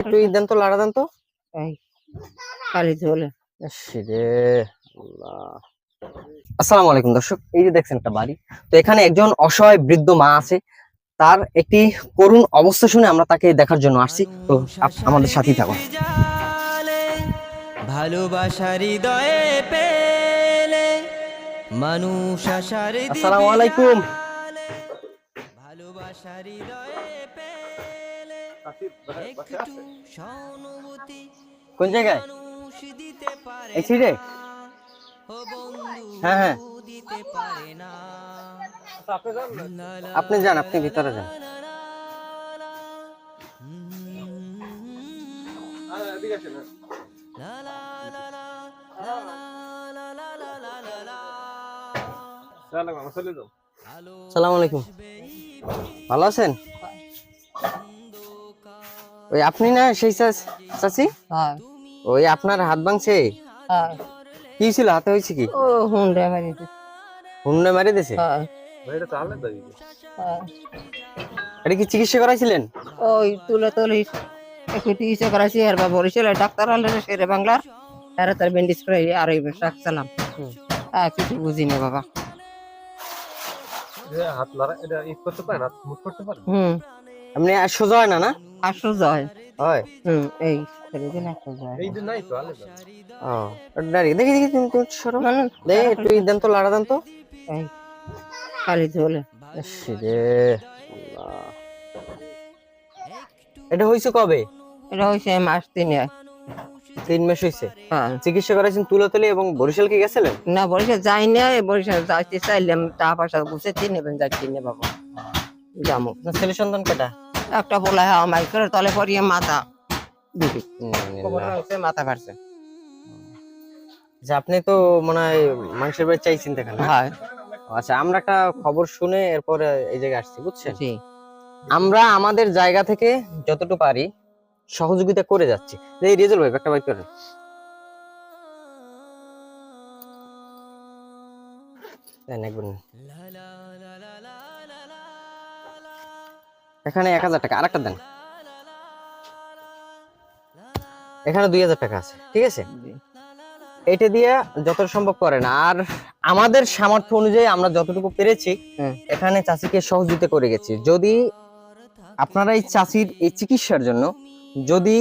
একটু দেন তো লাড়া দেন তো। এই ঝোলে আসসালামু আলাইকুম দর্শক এই যে দেখছেন একটা বাড়ি। তো এখানে একজন অসহায় বৃদ্ধ মা আছে। তার একটি করুণ অবস্থা শুনে আমরা তাকে দেখার জন্য আসছি। তো আমাদের সাথেই থাকুন। ভালোবাসার হৃদয়ে পেলে মানুষ আশার আসসালামু আলাইকুম। হৃদয়ে সহানুভূতি কোন জায়গায় এই হ্যাঁ হ্যাঁ আপনি যান আপনি ভিতরে যান সালাম আলাইকুম ভালো আছেন ওই আপনি না সেই চাচি? হ্যাঁ। ওই আপনার হাত ভাঙছে? হ্যাঁ। কি ছিল হাতে হয়েছে কি? ও হুন্ডা মারি হুন্ডা মারি দিছে? হ্যাঁ। হ্যাঁ। এটা কি চিকিৎসা করাইছিলেন? ওই তুলে তুলি একটু চিকিৎসা করাইছি আর বা বরিশাল ডাক্তার আনলে সেরে বাংলার আর তার ব্যান্ডেজ করে আর এই রাখছিলাম। আর কিছু বুঝিনি বাবা। হাত লড়া এটা করতে পারেন হাত মুট করতে পারেন হুম। আপনি আর সোজা হয় না না? আসো যায়। হয়। হুম এই সেদিন আসো যায়। এই যে নাই তো আলাদা ও দাঁড়িয়ে দেখি দেখি তুমি তুমি সরো। না, না, দেখি একটু ই তো লাড়া দেন তো। এই খালি ঝোলে। রে এটা হয়েছে কবে? এটা হয়েছে মাস তিনে। তিন মাস হয়েছে হ্যাঁ। চিকিৎসা করাইছেন তুলাতলি এবং বরিশাল কি গেছিলেন? না বরিশাল যাই না বরিশাল যাইতে চাইলাম টাকা পয়সা গুছে নেবেন যাচ্ছি না বাবা যাব। ছেলে সন্তান কটা? একটা বলা হয় আমার করে তলে পড়িয়ে মাথা। মাথা ফাটছে আপনি তো মনে হয় মানুষের বাড়ি চাইছেন দেখেন? হ্যাঁ। আচ্ছা আমরা একটা খবর শুনে এরপরে এই জায়গায় আসছি বুঝছেন? আমরা আমাদের জায়গা থেকে যতটুকু পারি সহযোগিতা করে যাচ্ছি। এই রেজল ভাই একটা বাইক করেন। একবার। এখানে এক হাজার টাকা আরেকটা দেন। এখানে দুই হাজার টাকা আছে ঠিক আছে? এটা দিয়ে যতটা সম্ভব করেন। আর আমাদের সামর্থ্য অনুযায়ী আমরা যতটুকু পেরেছি এখানে চাষিকে সহযোগিতা করে গেছি। যদি আপনারা এই চাষির এই চিকিৎসার জন্য যদি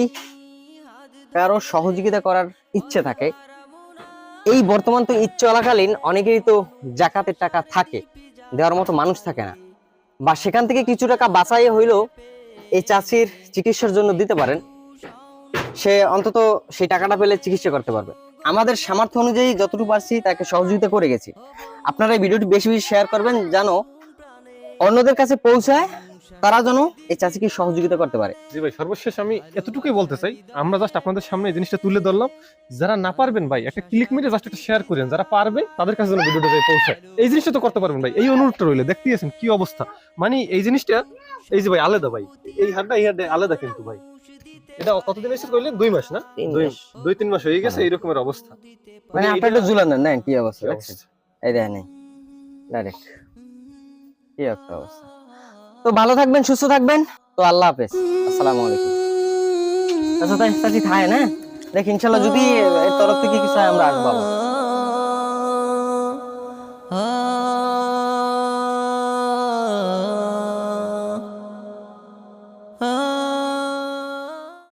কারও সহযোগিতা করার ইচ্ছে থাকে এই বর্তমান তো ঈদ চলাকালীন অনেকেরই তো জাকাতের টাকা থাকে দেওয়ার মতো মানুষ থাকে না। বা সেখান থেকে কিছু টাকা বাঁচাই হইলেও এই চাষির চিকিৎসার জন্য দিতে পারেন, সে অন্তত সেই টাকাটা পেলে চিকিৎসা করতে পারবে। আমাদের সামর্থ্য অনুযায়ী যতটুকু পারছি তাকে সহযোগিতা করে গেছি। আপনারা এই ভিডিওটি বেশি বেশি শেয়ার করবেন যেন অন্যদের কাছে পৌঁছায় তারা যেন এই চাষিকে সহযোগিতা করতে পারে। জি ভাই সর্বশেষ আমি এতটুকুই বলতে চাই আমরা জাস্ট আপনাদের সামনে এই জিনিসটা তুলে ধরলাম। যারা না পারবেন ভাই একটা ক্লিক মেরে জাস্ট একটা শেয়ার করেন। যারা পারবেন তাদের কাছে যেন ভিডিওটা যাই পৌঁছায়। এই জিনিসটা তো করতে পারবেন ভাই এই অনুরোধটা রইলে দেখতে আছেন কি অবস্থা। মানে এই জিনিসটা এই যে ভাই আলাদা ভাই এই হাড়টা এই হাড়টা আলাদা কিন্তু ভাই। এটা কতদিন এসে কইলেন দুই মাস না? দুই তিন মাস হয়ে গেছে হ্যাঁ। এইরকমের অবস্থা। মানে এটা- আপনার একটু ঝুলান দেন কি অবস্থা অবস্থা? এই দেখেন ডাইরেক্ট কি একটা অবস্থা। তো ভালো থাকবেন, সুস্থ থাকবেন। তো আল্লাহ হাফেজ। আসসালামু আলাইকুম। আচ্ছা তাই চাচি খায় না? দেখ ইনশাল্লাহ যদি তরফ থেকে কিছু আমরা আসব